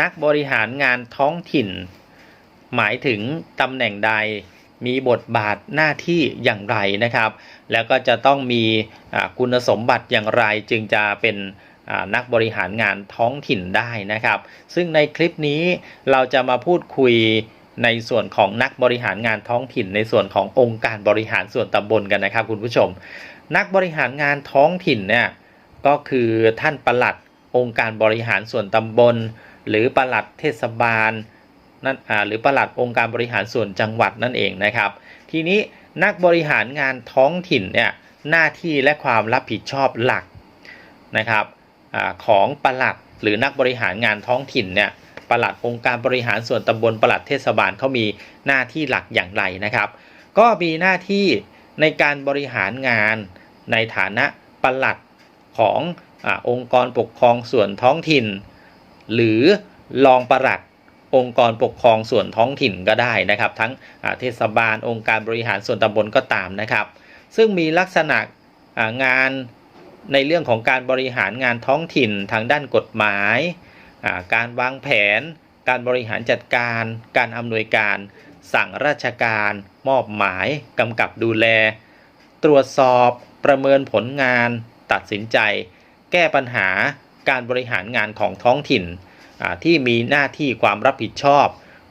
นักบริหารงานท้องถิ่น หมายถึงตำแหน่งใดมีบทบาทหน้าที่อย่างไรนะครับ แล้วก็จะต้องมีคุณสมบัติอย่างไรจึงจะเป็นนักบริหารงานท้องถิ่นได้นะครับ ซึ่งในคลิปนี้เราจะมาพูดคุยในส่วนของนักบริหารงานท้องถิ่น ในส่วนขององค์การบริหารส่วนตำบลกันนะครับ คุณผู้ชม นักบริหารงานท้องถิ่นเนี่ยก็คือท่านประหลัดองค์การบริหารส่วนตำบล หรือปลัดเทศบาลนั่นอ่าหรือปลัดองค์การบริหารส่วนจังหวัดนั่นเองนะครับ ทีนี้นักบริหารงานท้องถิ่นเนี่ยหน้าที่และความรับผิดชอบหลักนะครับอาของปลัดหรือนักบริหารงานท้องถิ่นเนี่ยปลัดองค์การบริหารส่วนตำบลปลัดเทศบาลเขามีหน้าที่หลักอย่างไรนะครับ ก็มีหน้าที่ในการบริหารงานในฐานะปลัดของอาองค์กรปกครองส่วนท้องถิ่น หรือรองปลัดองค์กรปกครองส่วนท้องถิ่นก็ได้นะครับ ทั้งเทศบาลองค์การบริหารส่วนตำบลก็ตามนะครับ ซึ่งมีลักษณะงานในเรื่องของการบริหารงานท้องถิ่นทางด้านกฎหมาย การวางแผน การบริหารจัดการ การอำนวยการ สั่งราชการ มอบหมายกำกับดูแล ตรวจสอบประเมินผลงาน ตัดสินใจ แก้ปัญหา การบริหารงานของท้องถิ่น ที่มีหน้าที่ความรับผิดชอบ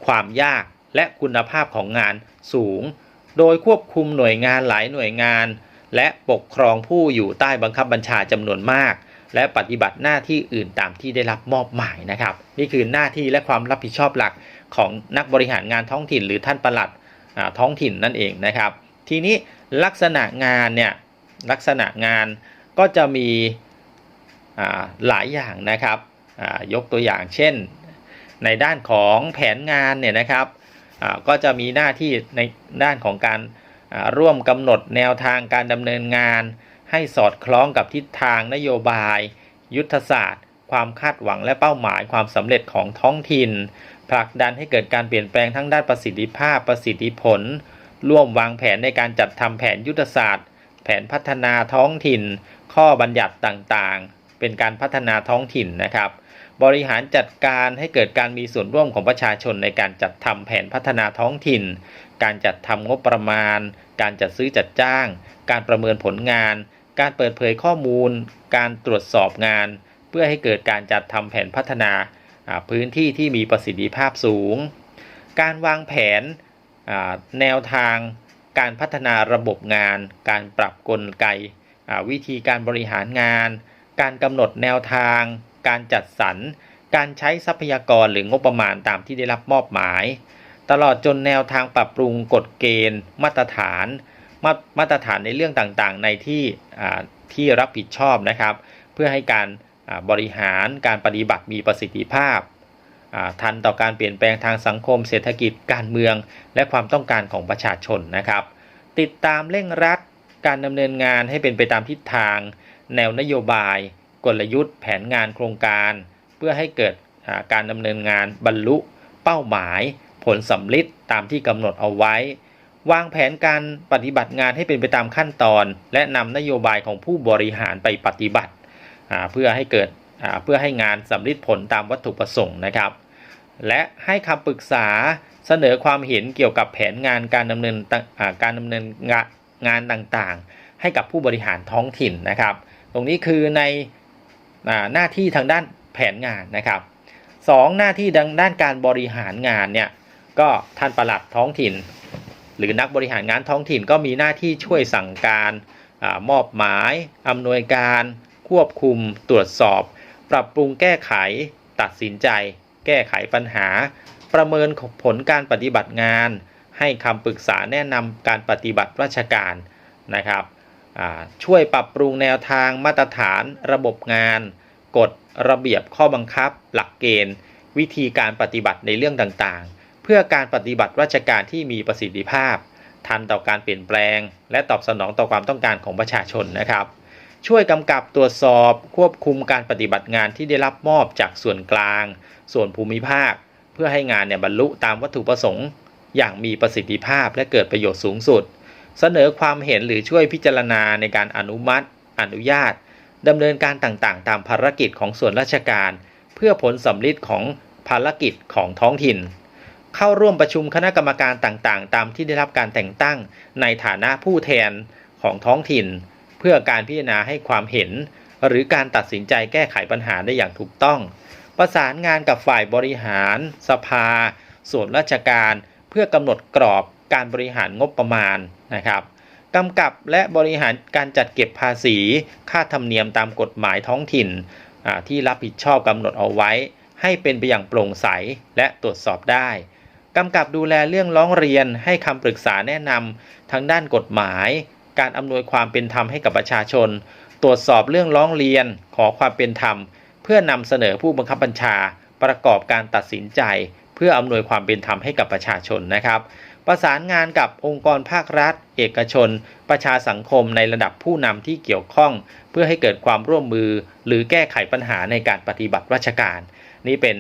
ความยากและคุณภาพของงานสูง โดยควบคุมหน่วยงานหลายหน่วยงาน และปกครองผู้อยู่ใต้บังคับบัญชาจำนวนมาก และปฏิบัติหน้าที่อื่นตามที่ได้รับมอบหมายนะครับ นี่คือหน้าที่และความรับผิดชอบหลักของนักบริหารงานท้องถิ่น หรือท่านประหลัดท้องถิ่นนั่นเองนะครับ ทีนี้ลักษณะงานเนี่ยลักษณะงานก็จะมี หลายอย่างนะครับยกตัวอย่างเช่น ในด้านของแผนงานเนี่ยนะครับก็จะมีหน้าที่ในด้านของการร่วมกำหนดแนวทางการดำเนินงาน ให้สอดคล้องกับทิศทางนโยบาย ยุทธศาสตร์ ความคาดหวังและเป้าหมายความสำเร็จของท้องถิ่น ผลักดันให้เกิดการเปลี่ยนแปลงทั้งด้านประสิทธิภาพประสิทธิผล ร่วมวางแผนในการจัดทำแผนยุทธศาสตร์ แผนพัฒนาท้องถิ่น ข้อบัญญัติต่างๆ เป็นการพัฒนาท้องถิ่นนะครับ บริหารจัดการให้เกิดการมีส่วนร่วมของประชาชนในการจัดทำแผนพัฒนาท้องถิ่น การจัดทำงบประมาณ การจัดซื้อจัดจ้าง การประเมินผลงาน การเปิดเผยข้อมูล การตรวจสอบงาน เพื่อให้เกิดการจัดทำแผนพัฒนาพื้นที่ที่มีประสิทธิภาพสูง การวางแผนแนวทาง การพัฒนาระบบงาน การปรับกลไกวิธีการบริหารงาน การกำหนดแนวทาง การจัดสรร การใช้ทรัพยากรหรืองบประมาณตามที่ได้รับมอบหมาย ตลอดจนแนวทางปรับปรุงกฎเกณฑ์ มาตรฐานมามาตรฐานในเรื่องต่างๆ ในที่ที่รับผิดชอบนะครับ เพื่อให้การบริหารการปฏิบัติมีประสิทธิภาพ ทันต่อการเปลี่ยนแปลงทางสังคม เศรษฐกิจการเมือง และความต้องการของประชาชนนะครับ ติดตามเร่งรัดการดำเนินงานให้เป็นไปตามทิศทาง แนวนโยบาย กลยุทธ์ แผนงานโครงการ เพื่อให้เกิดการดำเนินงานบรรลุ เป้าหมาย ผลสำลิดตามที่กำหนดเอาไว้ วางแผนการปฏิบัติงานให้เป็นไปตามขั้นตอน และนำนโยบายของผู้บริหารไปปฏิบัติเพื่อให้เกิดเพื่อให้งานสำลิดผลตามวัตถุประสงค์นะครับ และให้คำปรึกษาเสนอความเห็นเกี่ยวกับแผนงานการดำเนินการดำเนินงานต่างๆ ให้กับผู้บริหารท้องถิ่นนะครับ ตรงนี้คือในอหน้าที่ทางด้านแผนงานนะครับสองหน้าที่ดังด้านการบริหารงานเนี่ยก็ท่านประหลัดท้องถิ่น หรือนักบริหารงานท้องถิ่นก็มีหน้าที่ช่วยสั่งการอมอบหมายอำนวยการควบคุมตรวจสอบ ปรับปรุงแก้ไข ตัดสินใจ แก้ไขปัญหา ประเมินผลการปฏิบัติงาน ให้คำปรึกษาแนะนำการปฏิบัติราชการนะครับ ช่วยปรับปรุงแนวทางมาตรฐานระบบงาน กฎระเบียบข้อบังคับ หลักเกณฑ์ วิธีการปฏิบัติในเรื่องต่างๆ เพื่อการปฏิบัติราชการที่มีประสิทธิภาพ ทันต่อการเปลี่ยนแปลง และตอบสนองต่อความต้องการของประชาชนนะครับ ช่วยกำกับตรวจสอบควบคุมการปฏิบัติงานที่ได้รับมอบจากส่วนกลาง ส่วนภูมิภาค เพื่อให้งานเนี่ยบรรลุตามวัตถุประสงค์ อย่างมีประสิทธิภาพและเกิดประโยชน์สูงสุด เสนอความเห็นหรือช่วยพิจารณาในการอนุมัติ อนุญาตดำเนินการต่างๆ ตามภารกิจของส่วนราชการ เพื่อผลสำลิดของภารกิจของท้องถิ่น เข้าร่วมประชุมคณะกรรมการต่างๆ ตามที่ได้รับการแต่งตั้งในฐานะผู้แทนของท้องถิ่น เพื่อการพิจารณาให้ความเห็น หรือการตัดสินใจแก้ไขปัญหาได้อย่างถูกต้อง ประสานงานกับฝ่ายบริหาร สภา ส่วนราชการ เพื่อกำหนดกรอบ การบริหารงบประมาณนะครับกำกับและบริหารการจัดเก็บภาษี ค่าธรรมเนียมตามกฎหมายท้องถิ่นที่รับผิดชอบกำหนดเอาไว้ ให้เป็นไปอย่างโปร่งใสและตรวจสอบได้กำกับดูแลเรื่องร้องเรียนให้คำปรึกษาแนะนำทั้งด้านกฎหมาย การอำนวยความเป็นธรรมให้กับประชาชน ตรวจสอบเรื่องร้องเรียนขอความเป็นธรรม เพื่อนำเสนอผู้บังคับบัญชา ประกอบการตัดสินใจ เพื่ออำนวยความเป็นธรรมให้กับประชาชนนะครับ ประสานงานกับองค์กรภาครัฐ เอกชน ประชาสังคมในระดับผู้นำที่เกี่ยวข้อง เพื่อให้เกิดความร่วมมือ หรือแก้ไขปัญหาในการปฏิบัติราชการ นี่เป็น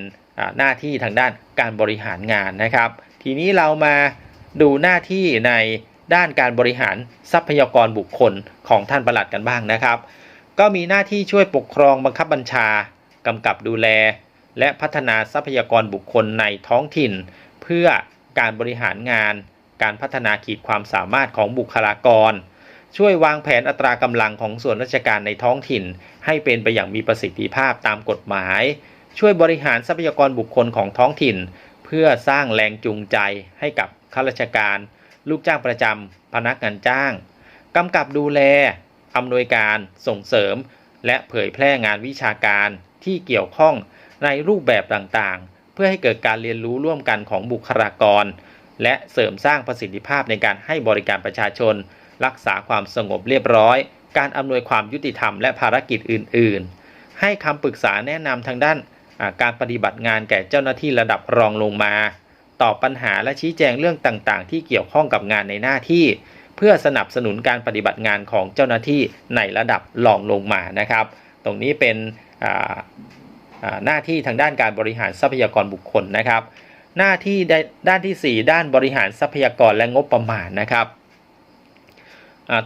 หน้าที่ทางด้านการบริหารงานนะครับ ทีนี้เรามาดูหน้าที่ในด้านการบริหารทรัพยากรบุคคลของท่านประหลัดกันบ้างนะครับ ก็มีหน้าที่ช่วยปกครองบังคับบัญชากำกับดูแล และพัฒนาทรัพยากรบุคคลในท้องถิ่น เพื่อ การบริหารงาน การพัฒนาขีดความสามารถของบุคลากร ช่วยวางแผนอัตรากำลังของส่วนราชการในท้องถิ่น ให้เป็นไปอย่างมีประสิทธิภาพตามกฎหมาย ช่วยบริหารทรัพยากรบุคคลของท้องถิ่น เพื่อสร้างแรงจูงใจให้กับข้าราชการ ลูกจ้างประจำพนักงานจ้างกำกับดูแลอำนวยการส่งเสริม และเผยแพร่งานวิชาการที่เกี่ยวข้องในรูปแบบต่างๆ พื่อให้เกิดการเรียนรู้ร่วมกันของบุคลากร และเสริมสร้างประสิทธิภาพในการให้บริการประชาชน รักษาความสงบเรียบร้อย การอำนวยความยุติธรรมและภารกิจอื่น ๆ ให้คำปรึกษาแนะนำทางด้านาการปฏิบัติงานแก่เจ้าหน้าที่ระดับรองลงมา ตอบปัญหาและชี้แจงเรื่องต่างๆ ที่เกี่ยวข้องกับงานในหน้าที่ เพื่อสนับสนุนการปฏิบัติงานของเจ้าหน้าที่ในระดับรองลงมานะครับ ตรงนี้เป็น หน้าที่ทางด้านการบริหารทรัพยากรบุคคลนะครับ หน้าที่ด้านทีสี่ 4 ด้านบริหารทรัพยากรและงบประมาณนะครับ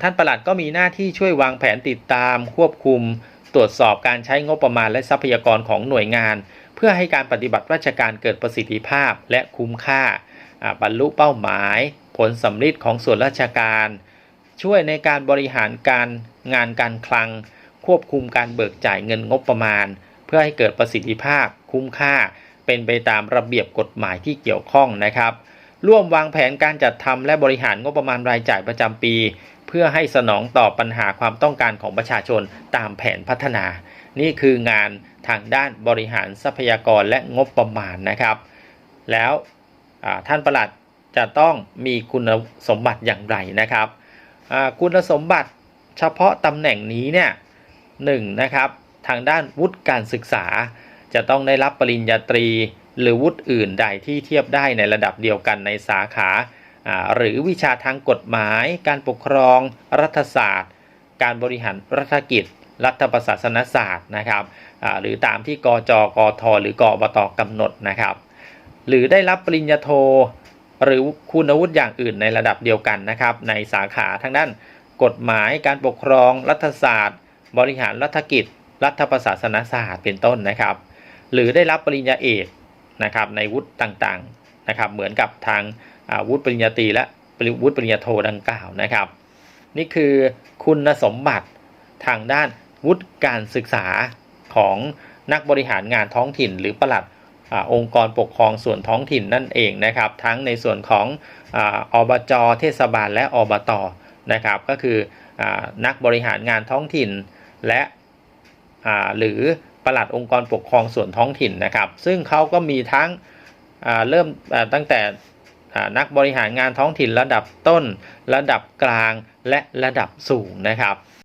ท่านประหลัดก็มีหน้าที่ช่วยวางแผนติดตาม ควบคุม ตรวจสอบการใช้งบประมาณและทรัพยากรของหน่วยงาน เพื่อให้การปฏิบัติราชการเกิดประสิทธิภาพและคุ้มค่าบรรลุเป้าหมาย ผลสำลิดของส่วนราชการ ช่วยในการบริหารการงานการคลัง ควบคุมการเบิกจ่ายเงินงบประมาณ พื่อให้เกิดประสิทธิภาพคุ้มค่า เป็นไปตามระเบียบกฎหมายที่เกี่ยวข้องนะครับ ร่วมวางแผนการจัดทำและบริหารงบประมาณรายจ่ายประจำปี เพื่อให้สนองต่อปัญหาความต้องการของประชาชนตามแผนพัฒนา นี่คืองานทางด้านบริหารทรัพยากรและงบประมาณนะครับ แล้วท่านประหลัดจะต้องมีคุณสมบัติอย่างไรนะครับ คุณสมบัติเฉพาะตำแหน่งนี้เนี่ยหนึ่งนะครับ ทางด้านวุฒิการศึกษา จะต้องได้รับปริญญาตรี หรือวุฒิอื่นใดที่เทียบได้ในระดับเดียวกันในสาขาหรือวิชาทางกฎหมาย การปกครอง รัฐศาสตร์ การบริหารรัฐกิจ รัฐประศาสนศาสตร์นะครับหรือตามที่กจกทหรือกอบตกำหนดนะครับ หรือได้รับปริญญาโท หรือคุณวุฒิอย่างอื่นในระดับเดียวกันนะครับ ในสาขาทางด้านกฎหมาย การปกครอง รัฐศาสตร์ บริหารรัฐกิจ รัฐประศาสนศาสตร์เป็นต้นนะครับ หรือได้รับปริญญาเอกนะครับในวุฒิต่างๆนะครับ เหมือนกับทางวุฒิปริญญาตรีและวุฒิปริญญาโทดังกล่าวนะครับ นี่คือคุณสมบัติทางด้านวุฒิการศึกษาของนักบริหารงานท้องถิ่น หรือประหลัดอองค์กรปกครองส่วนท้องถิ่นนั่นเองนะครับ ทั้งในส่วนของอบจเทศบาลและอบตนะครับ ก็คืออนักบริหารงานท้องถิ่น และ หรือประหลัดองค์กรปกครองส่วนท้องถิ่นนะครับ ซึ่งเขาก็มีทั้งเริ่มตั้งแต่นักบริหารงานท้องถิ่นระดับต้น ระดับกลางและระดับสูงนะครับ